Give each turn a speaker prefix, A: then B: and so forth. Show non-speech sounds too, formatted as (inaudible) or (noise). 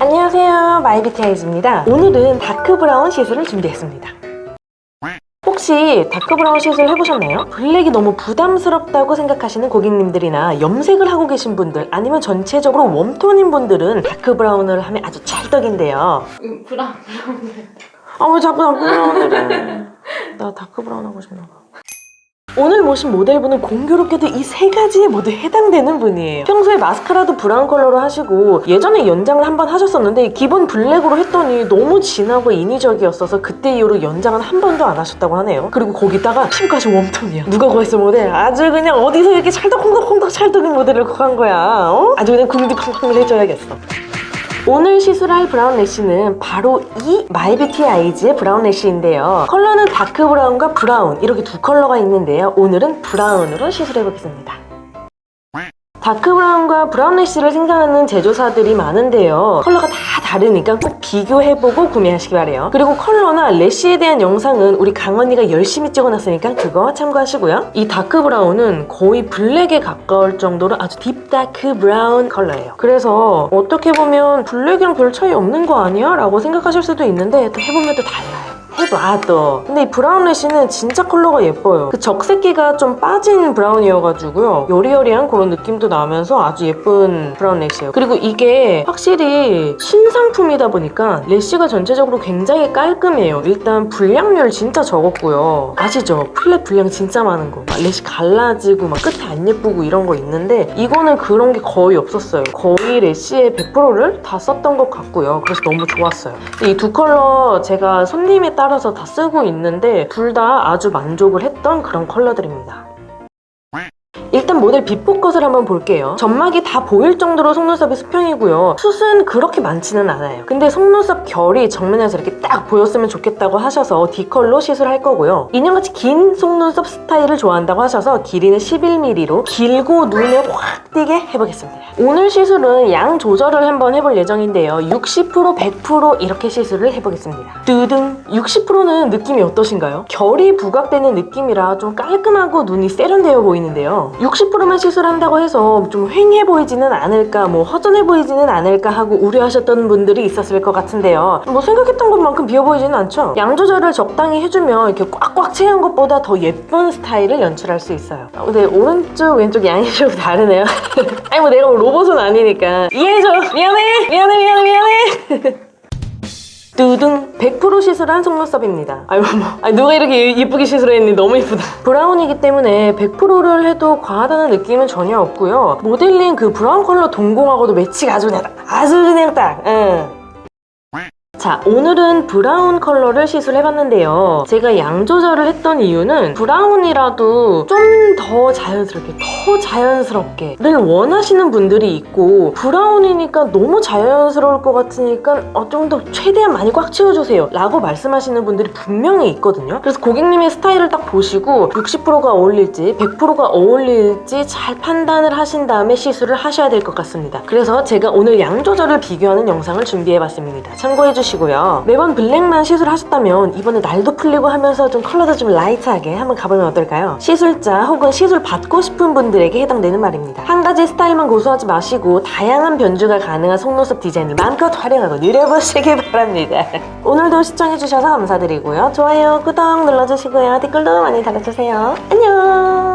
A: 안녕하세요 마이비티아이즈입니다 오늘은 다크 브라운 시술을 준비했습니다 혹시 다크 브라운 시술 해보셨나요? 블랙이 너무 부담스럽다고 생각하시는 고객님들이나 염색을 하고 계신 분들 아니면 전체적으로 웜톤인 분들은 다크 브라운을 하면 아주 찰떡인데요
B: 음, 브라운
A: 아왜 자꾸 다크 브라운을 해? 나 다크 브라운 하고 싶나 봐. 오늘 모신 모델분은 공교롭게도 이 세 가지에 모두 해당되는 분이에요. 평소에 마스카라도 브라운 컬러로 하시고 예전에 연장을 한 번 하셨었는데 기본 블랙으로 했더니 너무 진하고 인위적이었어서 그때 이후로 연장은 한 번도 안 하셨다고 하네요. 그리고 거기다가 피부까지 웜톤이야. 누가 구했어 모델? 아주 그냥 어디서 이렇게 찰떡콩떡콩떡 찰떡인 모델을 구한 거야. 어? 아주 그냥 궁디팡팡을 해줘야겠어. 오늘 시술할 브라운 래쉬는 바로 이 마이뷰티 아이즈의 브라운 래쉬인데요. 컬러는 다크 브라운과 브라운 이렇게 두 컬러가 있는데요. 오늘은 브라운으로 시술해 보겠습니다. 다크 브라운과 브라운 래쉬를 생산하는 제조사들이 많은데요. 컬러가 다 다르니까 꼭 비교해보고 구매하시기 바래요. 그리고 컬러나 래쉬에 대한 영상은 우리 강언니가 열심히 찍어놨으니까 그거 참고하시고요. 이 다크 브라운은 거의 블랙에 가까울 정도로 아주 딥 다크 브라운 컬러예요. 그래서 어떻게 보면 블랙이랑 별 차이 없는 거 아니야? 라고 생각하실 수도 있는데 또 해보면 또 달라요. 해봐 또 근데 이 브라운 래쉬는 진짜 컬러가 예뻐요. 그 적색기가 좀 빠진 브라운이어가지고요. 여리여리한 그런 느낌도 나면서 아주 예쁜 브라운 래쉬예요. 그리고 이게 확실히 신상품이다 보니까 래쉬가 전체적으로 굉장히 깔끔해요. 일단 불량률 진짜 적었고요. 아시죠? 플랫 불량 진짜 많은 거. 막 래쉬 갈라지고 막 끝에 안 예쁘고 이런 거 있는데 이거는 그런 게 거의 없었어요. 거의 래쉬의 100%를 다 썼던 것 같고요. 그래서 너무 좋았어요. 이 두 컬러 제가 손님에 따라 서 다 쓰고 있는데 둘 다 아주 만족을 했던 그런 컬러들입니다. 일단 모델 비포 컷을 한번 볼게요. 점막이 다 보일 정도로 속눈썹이 수평이고요. 숱은 그렇게 많지는 않아요. 근데 속눈썹 결이 정면에서 이렇게 딱 보였으면 좋겠다고 하셔서 D컬로 시술할 거고요. 인형같이 긴 속눈썹 스타일을 좋아한다고 하셔서 길이는 11mm로 길고 눈에 확 띄게 해보겠습니다. 오늘 시술은 양 조절을 한번 해볼 예정인데요. 60% 100% 이렇게 시술을 해보겠습니다. 뜨등 60%는 느낌이 어떠신가요? 결이 부각되는 느낌이라 좀 깔끔하고 눈이 세련되어 보이는데요. 60%만 시술한다고 해서 좀 휑해 보이지는 않을까, 뭐 허전해 보이지는 않을까 하고 우려하셨던 분들이 있었을 것 같은데요. 뭐 생각했던 것만큼 비어 보이지는 않죠? 양 조절을 적당히 해주면 이렇게 꽉꽉 채운 것보다 더 예쁜 스타일을 연출할 수 있어요. 아, 근데 오른쪽, 왼쪽 양이 (laughs) 좀 다르네요. (laughs) 아니 뭐 내가 뭐 로봇은 아니니까 이해해줘. 미안해, 미안해, 미안해, 미안해. (laughs) 두둥 100% 시술한 속눈썹입니다. 아이고 뭐 아니, 누가 이렇게 예쁘게 시술했니 너무 예쁘다. 브라운이기 때문에 100%를 해도 과하다는 느낌은 전혀 없고요. 모델링 그 브라운 컬러 동공하고도 매치가 아주 그냥 딱, 아주 그냥 딱. 응. 자, 오늘은 브라운 컬러를 시술해봤는데요. 제가 양 조절을 했던 이유는 브라운이라도 좀 더 자연스럽게, 더 자연스럽게를 원하시는 분들이 있고 브라운이니까 너무 자연스러울 것 같으니까 어, 좀 더 최대한 많이 꽉 채워주세요 라고 말씀하시는 분들이 분명히 있거든요. 그래서 고객님의 스타일을 딱 보시고 60%가 어울릴지 100%가 어울릴지 잘 판단을 하신 다음에 시술을 하셔야 될 것 같습니다. 그래서 제가 오늘 양 조절을 비교하는 영상을 준비해봤습니다. 참고해 주시 고요. 매번 블랙만 시술하셨다면 이번에 날도 풀리고 하면서 좀 컬러도 좀 라이트하게 한번 가보면 어떨까요? 시술자 혹은 시술 받고 싶은 분들에게 해당되는 말입니다. 한 가지 스타일만 고수하지 마시고 다양한 변주가 가능한 속눈썹 디자인을 마음껏 활용하고 누려보시길 (laughs) 바랍니다. 오늘도 시청해주셔서 감사드리고요. 좋아요, 구독 눌러주시고요. 댓글도 많이 달아주세요. 안녕!